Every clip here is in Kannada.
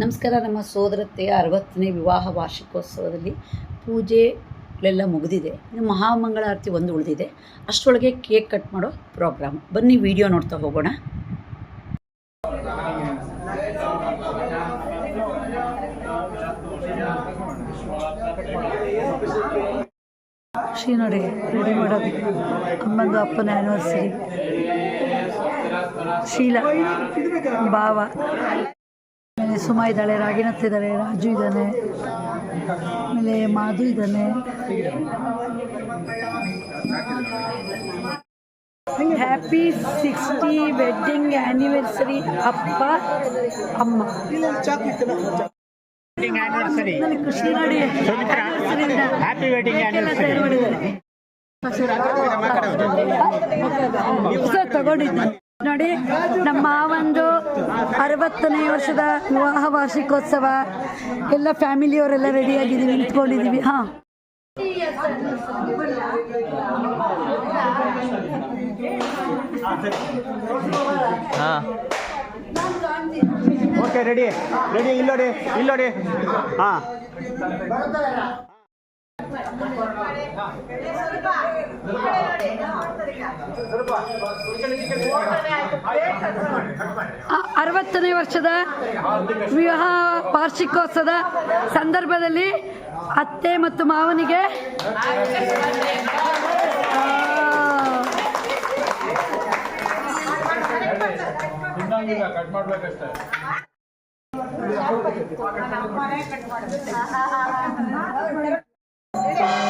ನಮಸ್ಕಾರ, ನಮ್ಮ ಸೋದರತ್ತೆಯ ಅರವತ್ತನೇ ವಿವಾಹ ವಾರ್ಷಿಕೋತ್ಸವದಲ್ಲಿ ಪೂಜೆಗಳೆಲ್ಲ ಮುಗಿದಿದೆ. ಇನ್ನು ಮಹಾಮಂಗಳಾರತಿ ಒಂದು ಉಳಿದಿದೆ. ಅಷ್ಟರೊಳಗೆ ಕೇಕ್ ಕಟ್ ಮಾಡೋ ಪ್ರೋಗ್ರಾಮ್. ಬನ್ನಿ, ವಿಡಿಯೋ ನೋಡ್ತಾ ಹೋಗೋಣ. ಶ್ರೀ ನೋಡಿ ರೆಡಿ ಮಾಡೋದು. ಅಮ್ಮಂದು ಅಪ್ಪನ ಆ್ಯನಿವರ್ಸರಿ ಶೀಲಾ, ಭಾವ. ಸುಮಾ ಇದ್ದಾಳೆ ರಾಗಿಣತ್ ಇದ್ದಾರೆ ರಾಜು ಇದ್ದಾನೆ ಆಮೇಲೆ ಮಾಧು ಇದ್ದಾನೆ. ಹ್ಯಾಪಿ ಸಿಕ್ಸ್ಟಿ ವೆಡ್ಡಿಂಗ್ ಆ್ಯನಿವರ್ಸರಿ ಅಪ್ಪ ಅಮ್ಮ. ವೆಡ್ಡಿಂಗ್ ನನಗೆ ಖುಷಿ ನೋಡಿ ಸುಮಿತ್ರಾ, anniversary-ಯಿಂದ happy wedding cake ಎಲ್ಲ anniversary. ತಯಾರು ಮಾಡಿದ್ದಾರೆ. ಸರ್ ತಗೊಂಡಿದ್ದೆ. ನೋಡಿ ನಮ್ಮ ಮಾವಂದು ಅರವತ್ತನೇ ವರ್ಷದ ವಿವಾಹ ವಾರ್ಷಿಕೋತ್ಸವ. ಎಲ್ಲ ಫ್ಯಾಮಿಲಿಯವರೆಲ್ಲ ರೆಡಿಯಾಗಿದ್ದೀವಿ ನಿಂತ್ಕೊಂಡಿದ್ದೀವಿ. ಹಾಂ. ಓಕೆ ರೆಡಿ ರೆಡಿ ಇಲ್ಲೋಡಿ ಇಲ್ಲೋಡಿ ಹಾ. ಅರವತ್ತನೇ ವರ್ಷದ ವಿವಾಹ ವಾರ್ಷಿಕೋತ್ಸವದ ಸಂದರ್ಭದಲ್ಲಿ ಅತ್ತೆ ಮತ್ತು ಮಾವನಿಗೆ ಕಟ್ ಹ್ಯಾಪಿ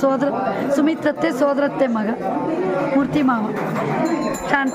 ಸೋದರ ಸುಮಿತ್ರತ್ತೆ ಸೋದರತ್ತೆ ಮಗ. ಮೂರ್ತಿ ಮಾವ. ಶಾಂತ.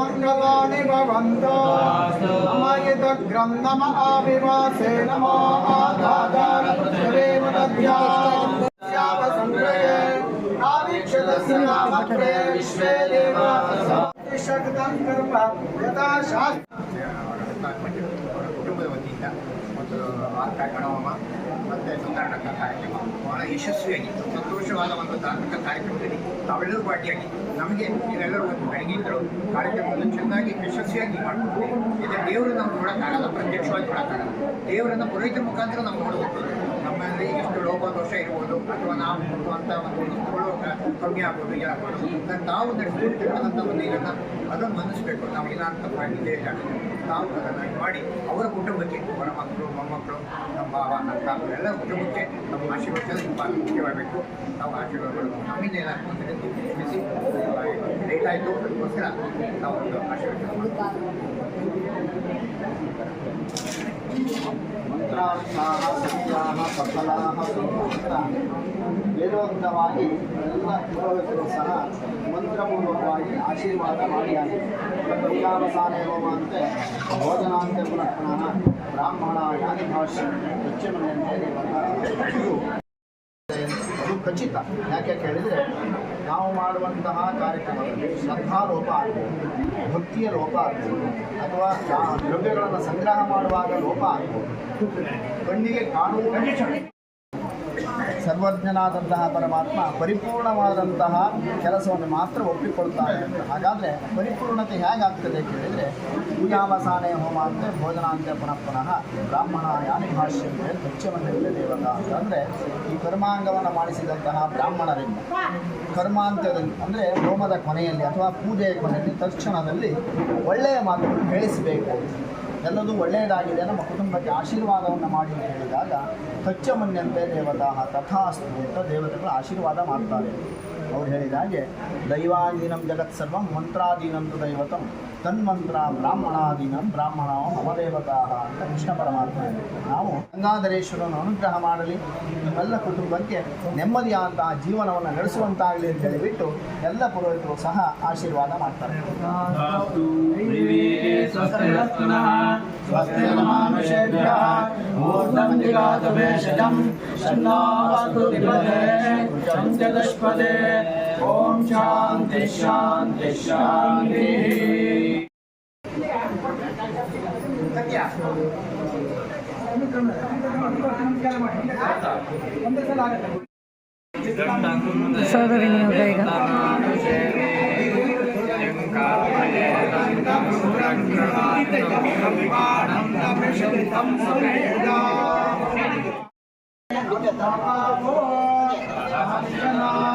मंगलानि भवन्तु मयिदग्रं नम आविवासे नमो आधादारपुत्रेव दद्याव सङ्ग्रहे आवीक्षतस्य नामग्रे विश्वे देवासं शक्तं कर्म यथा शास्त्र ಆರ್ಕ ಗಣಹೋಮ ಮತ್ತು ಸುಂದರಣಕ ಕಾರ್ಯಕ್ರಮ ಬಹಳ ಯಶಸ್ವಿಯಾಗಿ ಸಂತೋಷವಾದ ಒಂದು ಧಾರ್ಮಿಕ ಕಾರ್ಯಕ್ರಮದಲ್ಲಿ ನಾವೆಲ್ಲರೂ ಪಾರ್ಟಿಯಾಗಿ ನಮಗೆ ನೀವೆಲ್ಲರೂ ಒಂದು ಬೆಳಗಿದ್ರು ಕಾರ್ಯಕ್ರಮವನ್ನು ಚೆನ್ನಾಗಿ ಯಶಸ್ವಿಯಾಗಿ ಮಾಡಿಕೊಂಡು ಇದು ದೇವರು ನಾವು ನೋಡೋಕ್ಕಾಗಲ್ಲ, ಪ್ರತ್ಯಕ್ಷವಾಗಿ ನೋಡೋಕ್ಕಾಗಲ್ಲ. ದೇವರನ್ನು ಪುರೋಹಿತರ ಮುಖಾಂತರ ನಾವು ನೋಡಬಹುದು ನಮ್ಮಲ್ಲಿ ಎಷ್ಟು ಲೋಪದೋಷ ಇರ್ಬೋದು, ಅಥವಾ ನಾವು ಕೊಡುವಂಥ ಒಂದು ವಸ್ತುಗಳು ಕಮ್ಮಿ ಆಗ್ಬೋದು ಇಲ್ಲ ನಾವು ತಾವು ಒಂದು ಇದನ್ನು ಅದನ್ನು ಮನ್ನಿಸ್ಬೇಕು ನಾವು ಏನಾದ್ರು ತಪ್ಪಾಗಿದೆ ಇಲ್ಲ ನಾವು ಅದನ್ನು ಮಾಡಿ ಅವರ ಕುಟುಂಬಕ್ಕೆ ಅವರ ಮಕ್ಕಳು ಮೊಮ್ಮಕ್ಕಳು, ನಮ್ಮ ಭಾವ ನಮ್ಮ ಎಲ್ಲ ಕುಟುಂಬಕ್ಕೆ ನಮ್ಮ ಆಶೀರ್ವಾದ ತುಂಬ ಮುಖ್ಯವಾಗಬೇಕು ನಾವು ಆಶೀರ್ವಾದ ಪಡಬೇಕು ನಮ್ಮಿಂದ ಏನಾಗ್ತದೆ ಲೇಟ್ ಆಯಿತು, ಅದಕ್ಕೋಸ್ಕರ ನಾವು ಒಂದು ಆಶೀರ್ವಾದ ಮಾಡಬೇಕು ಸತ್ಯಾಹ ಸತ್ಯಾಃ ಸಫಲಾಃ ಸಂಪೂರ್ಣ ವೇದೋಕ್ತವಾಗಿ ಎಲ್ಲ ಪುರೋಹಿತರು ಸಹ ಮಂತ್ರಪೂರ್ವಕವಾಗಿ ಆಶೀರ್ವಾದ ಮಾಡಿಯಾಗಿದೆ ಪಂಚಾವಸಾನೆ ಹೋಮ ಅಂತೆ ಭೋಜನಾಂತೆ ಪುನಃ ಬ್ರಾಹ್ಮಣ ಯಾನಿ ಭಾಷ್ಯ ಇದು ಅದು ಖಚಿತ. ಯಾಕೆ ಕೇಳಿದರೆ ನಾವು ಮಾಡುವಂತಹ ಕಾರ್ಯಕ್ರಮದಲ್ಲಿ ಶ್ರದ್ಧಾ ಲೋಪ ಆಗ್ಬೋದು, ಭಕ್ತಿಯ ಲೋಪ ಆಗ್ಬೋದು, ಅಥವಾ ದ್ರವ್ಯಗಳನ್ನು ಸಂಗ್ರಹ ಮಾಡುವಾಗ ಲೋಪ ಆಗ್ಬೋದು. ಕಣ್ಣಿಗೆ ಕಾಣುವ ಸರ್ವಜ್ಞನಾದಂತಹ ಪರಮಾತ್ಮ ಪರಿಪೂರ್ಣವಾದಂತಹ ಕೆಲಸವನ್ನು ಮಾತ್ರ ಒಪ್ಪಿಕೊಳ್ತಾನೆ ಅಂತ. ಹಾಗಾದರೆ ಪರಿಪೂರ್ಣತೆ ಹೇಗಾಗ್ತದೆ ಕೇಳಿದರೆ, ಪೂಜಾವಸಾನೆ ಹೋಮ ಅಂತೆ ಭೋಜನಾಂತ್ಯ ಪುನಃ ಪುನಃ ಬ್ರಾಹ್ಮಣ ಯಾನಿ ಭಾಷ್ಯ ದಕ್ಷಮಂಡಲ ದೇವತ ಅಂತಂದರೆ ಈ ಕರ್ಮಾಂಗವನ್ನು ಮಾಡಿಸಿದಂತಹ ಬ್ರಾಹ್ಮಣರಿಂದ, ಕರ್ಮಾಂತ್ಯದಲ್ಲಿ ಅಂದರೆ ಹೋಮದ ಕೊನೆಯಲ್ಲಿ ಅಥವಾ ಪೂಜೆಯ ಕೊನೆಯಲ್ಲಿ ತಕ್ಷಣದಲ್ಲಿ ಒಳ್ಳೆಯ ಮಾತುಗಳನ್ನು ಹೇಳಿಸಬೇಕು. ಎಲ್ಲದೂ ಒಳ್ಳೆಯದಾಗಿದೆ ನಮ್ಮ ಕುಟುಂಬಕ್ಕೆ ಆಶೀರ್ವಾದವನ್ನು ಮಾಡಿ ಹೇಳಿದಾಗ ತಚ್ಚಮನ್ಯಂತೆ ದೇವತಾ ತಥಾಸ್ತು ಅಂತ ದೇವತೆಗಳು ಆಶೀರ್ವಾದ ಮಾಡ್ತಾರೆ. ಅವ್ರು ಹೇಳಿದ ಹಾಗೆ ದೈವಾಧೀನಂ ಜಗತ್ಸರ್ವಂ ಮಂತ್ರಾಧೀನಂದು ದೈವತಂ ತನ್ಮಂತ್ರ ಬ್ರಾಹ್ಮಣಾಧೀನಂ ಬ್ರಾಹ್ಮಣ ನವದೇವತಾ ಅಂತ ಕೃಷ್ಣ ಪರಮಾತ್ಮ ನಾವು ಗಂಗಾಧರೇಶ್ವರನ ಅನುಗ್ರಹ ಮಾಡಲಿ ನಿಮ್ಮೆಲ್ಲ ಕುಟುಂಬಕ್ಕೆ ನೆಮ್ಮದಿಯಾದಂತಹ ಜೀವನವನ್ನು ನಡೆಸುವಂತಾಗಲಿ ಅಂತ ಹೇಳಿಬಿಟ್ಟು ಎಲ್ಲ ಪುರೋಹಿತರು ಸಹ ಆಶೀರ್ವಾದ ಮಾಡ್ತಾರೆ. ಚಂದ್ರದಶ್ಪದೇ ஓம் சாந்தி சாந்தி சாந்தி ಸೋದರಿ ನಿಯೋಗ ಈಗ ಂಗ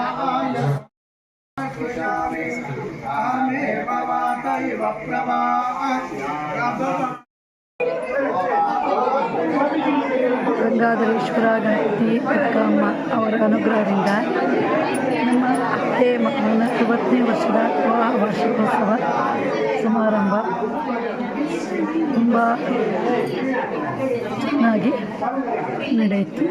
ಗಂಗಾಧರೇಶ್ವರ ಗಣಪತಿ ಅಕ್ಕಮ್ಮ ಅವರ ಅನುಗ್ರಹದಿಂದ ನಮ್ಮ ಅತ್ತೆ ಮಕ್ಕಳನ್ನ ಇವತ್ತನೇ ವರ್ಷದ ವಿವಾಹ ವಾರ್ಷಿಕೋತ್ಸವ ಸಮಾರಂಭ ತುಂಬ ಚೆನ್ನಾಗಿ ನಡೆಯಿತು.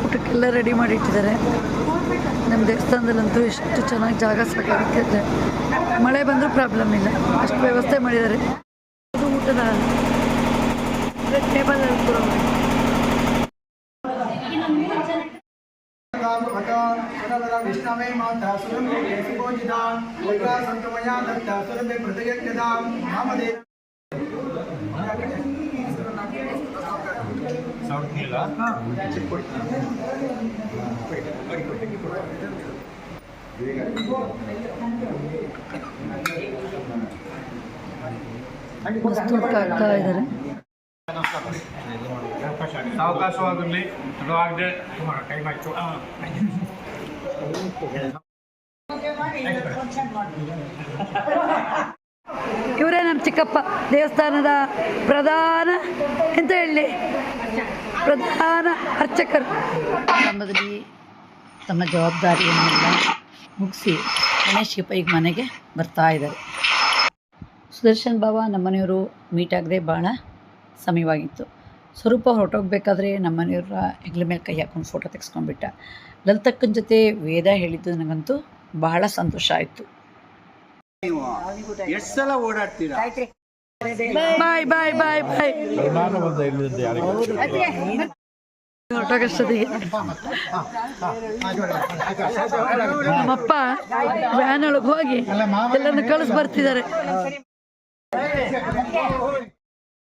ಊಟಕ್ಕೆಲ್ಲ ರೆಡಿ ಮಾಡಿ ಇಟ್ಟಿದ್ದಾರೆ ನಮ್ಮ ದೇವಸ್ಥಾನದಲ್ಲಂತೂ ಎಷ್ಟು ಚೆನ್ನಾಗಿ ಜಾಗ ಸಾಕಾಗುತ್ತೆ ಮಳೆ ಬಂದರೂ ಪ್ರಾಬ್ಲಮ್ ಇಲ್ಲ. ಅಷ್ಟು ವ್ಯವಸ್ಥೆ ಮಾಡಿದ್ದಾರೆ. ಊಟದ ಟೇಬಲ್ ವಿಷ್ಣವೇ ಮಾತಾ ವೈರಾ ಸಂತಮಯಾ ದತ್ತ ಸುರಭೆ ಪ್ರತಿಯಜ್ಞತಾ ನಾಮದೇ ವಸ್ತು ಹಾಕ್ತಾ ಇದ್ದಾರೆ ಅವಕಾಶವಾಗಿರಲಿ ಆಗದೆ ಟೈಮ್ ಆಯಿತು ಇವರೇ ನಮ್ಮ ಚಿಕ್ಕಪ್ಪ ದೇವಸ್ಥಾನದ ಪ್ರಧಾನ ಎಂತ ಹೇಳಿ? ಪ್ರಧಾನ ಅರ್ಚಕರು. ಆರಂಭದಲ್ಲಿ ತಮ್ಮ ಜವಾಬ್ದಾರಿಯನ್ನೆಲ್ಲ ಮುಗಿಸಿ ಗಣೇಶ್ ಈಗ ಮನೆಗೆ ಬರ್ತಾ ಇದ್ದಾರೆ. ಸುದರ್ಶನ್ ಬಾಬಾ ನಮ್ಮನೆಯವರು ಮೀಟ್ ಆಗದೆ ಭಾಳ ಸಮಯವಾಗಿತ್ತು ಸ್ವರೂಪ ಹೊರಟೋಗ್ಬೇಕಾದ್ರೆ ನಮ್ಮನೆಯವರ ಹೆಗ್ಲ ಮೇಲೆ ಕೈ ಹಾಕೊಂಡು ಫೋಟೋ ತೆಗೆಸ್ಕೊಂಡ್ಬಿಟ್ಟ. ಲಲಿತಕ್ಕನ ಜೊತೆ ವೇದ ಹೇಳಿದ್ದು ನನಗಂತೂ ಬಹಳ ಸಂತೋಷ ಆಯಿತು. ಎಷ್ಟು ಸಲ ಓಡಾಡ್ತೀರಾ? ಬಾಯ್ ಬಾಯ್ ಬಾಯ್ ಬಾಯ್ ನಮ್ಮಪ್ಪ ವ್ಯಾನ್ ಒಳಗೆ ಹೋಗಿ ಎಲ್ಲರನ್ನು ಕಳಿಸ್ ಬರ್ತಿದ್ದಾರೆ.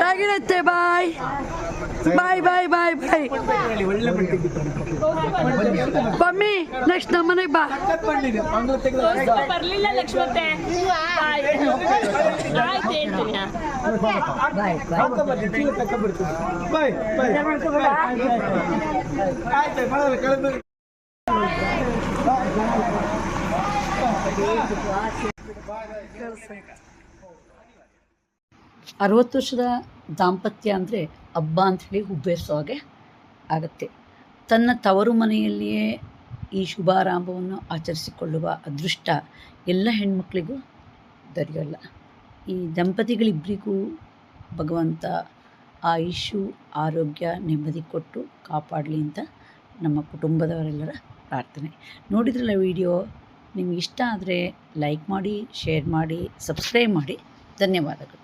ರಾಗಿರತ್ತೆ ಬಾಯ್ ಬಾಯ್ ಬಾಯ್ ಬಾಯ್ ಬಾಯ್ ಮಮ್ಮಿ ನೆಕ್ಸ್ಟ್ ನಮ್ಮ ಮನೆಗೆ ಬಾ ಬರ್ಲಿಲ್ಲ ಲಕ್ಷ್ಮತ್ತೆ ಆಯ್ತು ಹೇಳ್ತೀನಿ ಅರವತ್ತು ವರ್ಷದ ದಾಂಪತ್ಯ ಅಂದರೆ ಹಬ್ಬ ಅಂಥೇಳಿ ಹುಬ್ಬೇರಿಸೋ ಹಾಗೆ ಆಗುತ್ತೆ. ತನ್ನ ತವರು ಮನೆಯಲ್ಲಿಯೇ ಈ ಶುಭಾರಂಭವನ್ನು ಆಚರಿಸಿಕೊಳ್ಳುವ ಅದೃಷ್ಟ ಎಲ್ಲ ಹೆಣ್ಮಕ್ಳಿಗೂ ದೊರೆಯೋಲ್ಲ. ಈ ದಂಪತಿಗಳಿಬ್ಬರಿಗೂ ಭಗವಂತ ಆಯುಷು, ಆರೋಗ್ಯ ನೆಮ್ಮದಿ ಕೊಟ್ಟು ಕಾಪಾಡಲಿ ಅಂತ ನಮ್ಮ ಕುಟುಂಬದವರೆಲ್ಲರ ಪ್ರಾರ್ಥನೆ. ನೋಡಿದ್ರಲ್ಲ ವಿಡಿಯೋ? ನಿಮ್ಗೆ ಇಷ್ಟ ಆದರೆ ಲೈಕ್ ಮಾಡಿ ಶೇರ್ ಮಾಡಿ ಸಬ್ಸ್ಕ್ರೈಬ್ ಮಾಡಿ. ಧನ್ಯವಾದಗಳು.